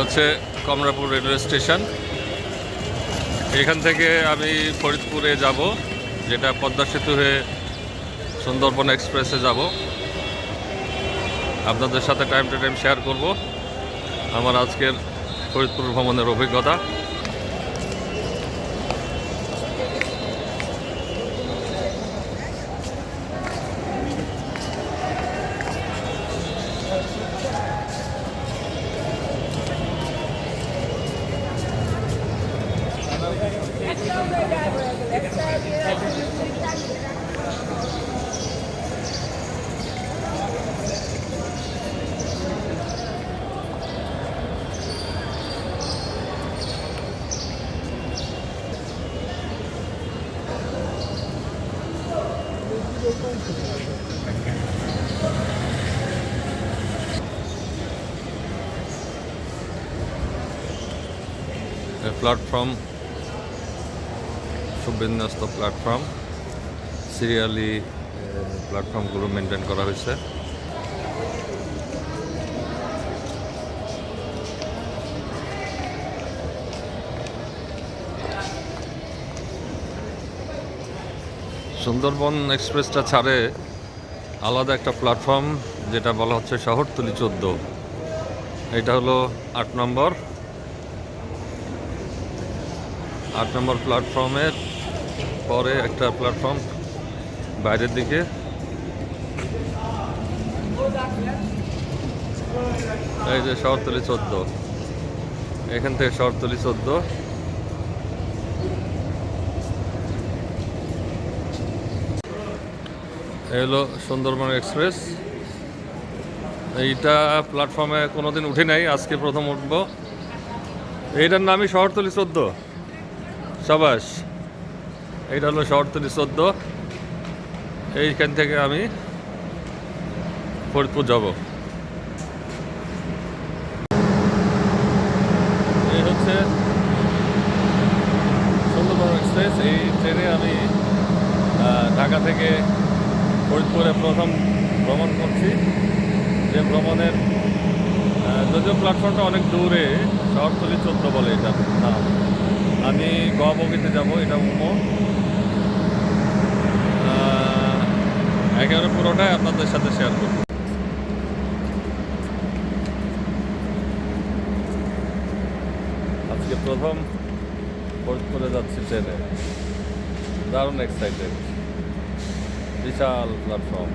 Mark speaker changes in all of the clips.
Speaker 1: হচ্ছে Kamalapur railway station. এখান থেকে আমি ফরিদপুরে যাব, যেটা পদ্মা সেতু হয়ে সুন্দরবন এক্সপ্রেসে যাব। আপনাদের সাথে টাইম টু টাইম শেয়ার করব। আমার আজকের ফরিদপুর ভ্রমণের অভিজ্ঞতা। প্ল্যাটফর্ম সুবিন্যস্ত প্ল্যাটফর্ম সিরিয়ালি প্ল্যাটফর্মগুলো মেনটেন করা হয়েছে। সুন্দরবন এক্সপ্রেসটা ছাড়ে আলাদা একটা প্ল্যাটফর্ম যেটা বলা হচ্ছে শহরতলি চোদ্দ। এটা হলো আট নম্বর। আট নম্বর প্ল্যাটফর্মের পরে একটা প্ল্যাটফর্ম বাইরের দিকে। এই যে শহরতলি চোদ্দ। এখান থেকে শহরতলি চোদ্দ। হলো সুন্দরবন এক্সপ্রেস। এইটা প্ল্যাটফর্মে কোনোদিন উঠি নাই, আজকে প্রথম উঠবো। এইটার নামই শহরতলি চোদ্দ। সাবাস এইটা হলো শহরতলি চোদ্দ। এইখান থেকে আমি ফরিদপুর যাব। এই হচ্ছে সুন্দরবন এক্সপ্রেস এই ট্রেনে আমি ঢাকা থেকে ফরিদপুরে প্রথম ভ্রমণ করছি। যে ভ্রমণের যদিও প্ল্যাটফর্মটা অনেক দূরে, শহরতলি চোদ্দ বলে এটা নাম। আমি গবগিতে যাব, এটা উমো। একেবারে পুরোটাই আপনাদের সাথে শেয়ার করব। আজকে প্রথম ফরিদপুরে যাচ্ছি ট্রেনে। দারুণ এক্সাইটেড বিশাল প্ল্যাটফর্ম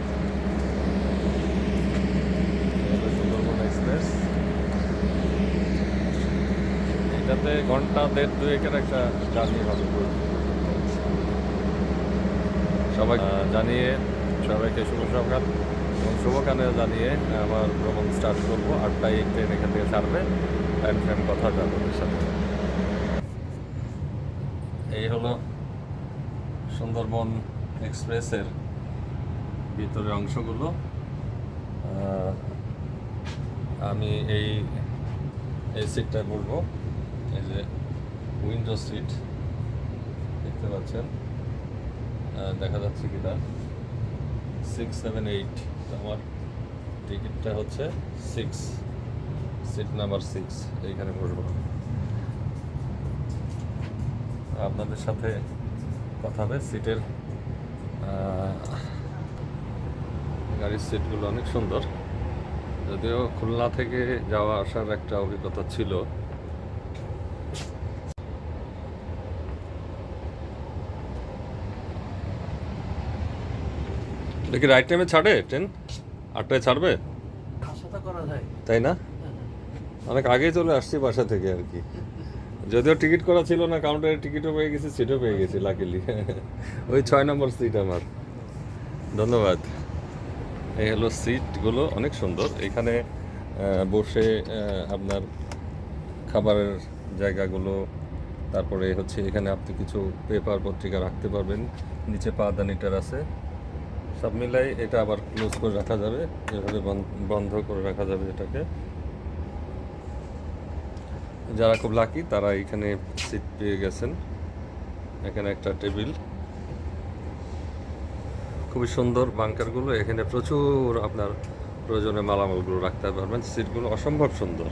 Speaker 1: সুন্দরবন এক্সপ্রেস এটাতে ঘণ্টা, দেড় দুয়েকের একটা জার্নি হবে। সবাই জানিয়ে সবাইকে শুভ সকাল এবং শুভকানে জানিয়ে আমার ভ্রমণ স্টার্ট করব। আটটায় এই ট্রেন এখান থেকে ছাড়বে। টাইম টাইম কথা যাবে সাথে। এই হলো সুন্দরবন এক্সপ্রেসের ভিতরের অংশগুলো। আমি এই এই সিটটায় বলব এই যে উইন্ডো সিট দেখতে পাচ্ছেন। দেখা যাচ্ছে কি না সিক্স, সেভেন, এইট। আমার টিকিটটা হচ্ছে সিক্স। সিট নাম্বার সিক্স, এইখানে বসবো। আপনাদের সাথে কথা হবে। সিটের গাড়ির সিটগুলো অনেক সুন্দর। যদিও খুলনা থেকে যাওয়া আসার একটা অভিজ্ঞতা ছিল দেখি রাইট টাইমে ছাড়ে ট্রেন আটটায় ছাড়বে? তাই না? অনেক আগেই চলে আসছি বাসা থেকে আর কি। যদিও টিকিট করা ছিল না কাউন্টারে টিকিটও পেয়ে গেছি সিটও পেয়ে গেছি লাকিলি ওই ছয় নম্বর সিট আমার। ধন্যবাদ। এই হলো সিটগুলো অনেক সুন্দর। এখানে বসে আপনার খাবারের জায়গাগুলো তারপরে হচ্ছে এখানে আপনি কিছু পেপার পত্রিকা রাখতে পারবেন। নিচে পাদানিটার আছে। সব মিলাই এটা আবার ক্লোজ করে রাখা যাবে। এভাবে বন- বন্ধ করে রাখা যাবে এটাকে। যারা খুব লাকি তারা এখানে সিট পেয়ে গেছেন। এখানে একটা টেবিল খুবই সুন্দর বাংকারগুলো এখানে প্রচুর আপনার প্রয়োজনে মালামালগুলো রাখতে পারবেন। সিটগুলো অসম্ভব সুন্দর।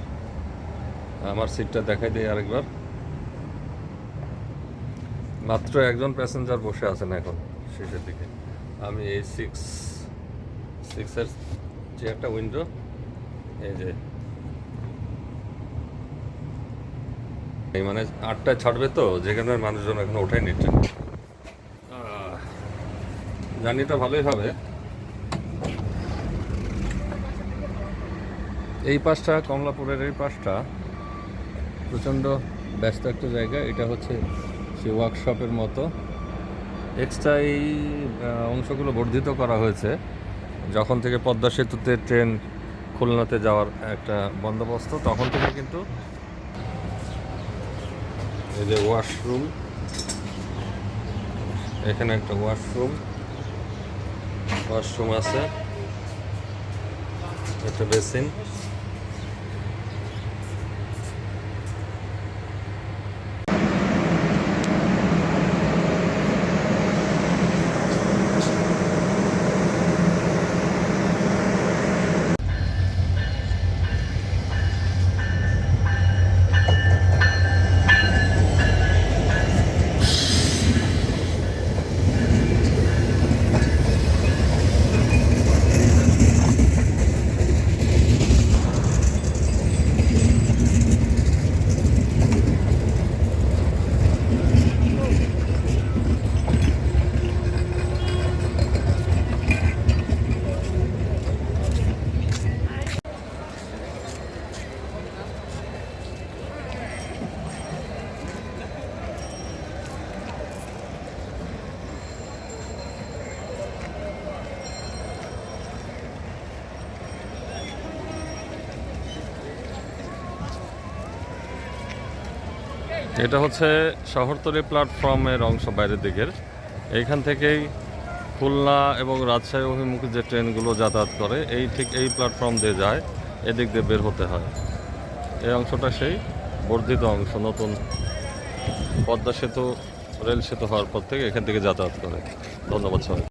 Speaker 1: আমার সিটটা দেখাই দিই আরেকবার। মাত্র একজন প্যাসেঞ্জার বসে আছেন এখন, শেষের দিকে। আমি এই সিক্স সিক্সের যে একটা উইন্ডো এই যে। এই মানে আটটায় ছাড়বে তো যেখানে মানুষজন এখন ওঠাই নিচ্ছে জার্নিটা ভালোই হবে। এই পাশটা, কমলাপুরের এই পাশটা, প্রচণ্ড ব্যস্ত একটা জায়গা। এটা হচ্ছে সে ওয়ার্কশপের মতো। এক্সট্রা এই অংশগুলো বর্ধিত করা হয়েছে। যখন থেকে পদ্মা সেতুতে ট্রেন খুলনাতে যাওয়ার একটা বন্দোবস্ত, তখন থেকে কিন্তু এই যে ওয়াশরুম এখানে একটা ওয়াশরুম ওয়াশরুম আছে, একটা বেসিন এটা হচ্ছে শহরতলি প্ল্যাটফর্মের অংশ, বাইরের দিকের। এইখান থেকেই খুলনা এবং রাজশাহী অভিমুখী যে ট্রেনগুলো যাতায়াত করে, এই ঠিক এই প্ল্যাটফর্ম দিয়ে যায়, এদিক দিয়ে বের হতে হয়। এই অংশটা সেই বর্ধিত অংশ, নতুন পদ্মা সেতু, রেল সেতু হওয়ার পর থেকে এখান থেকে যাতায়াত করে। ধন্যবাদ সবাই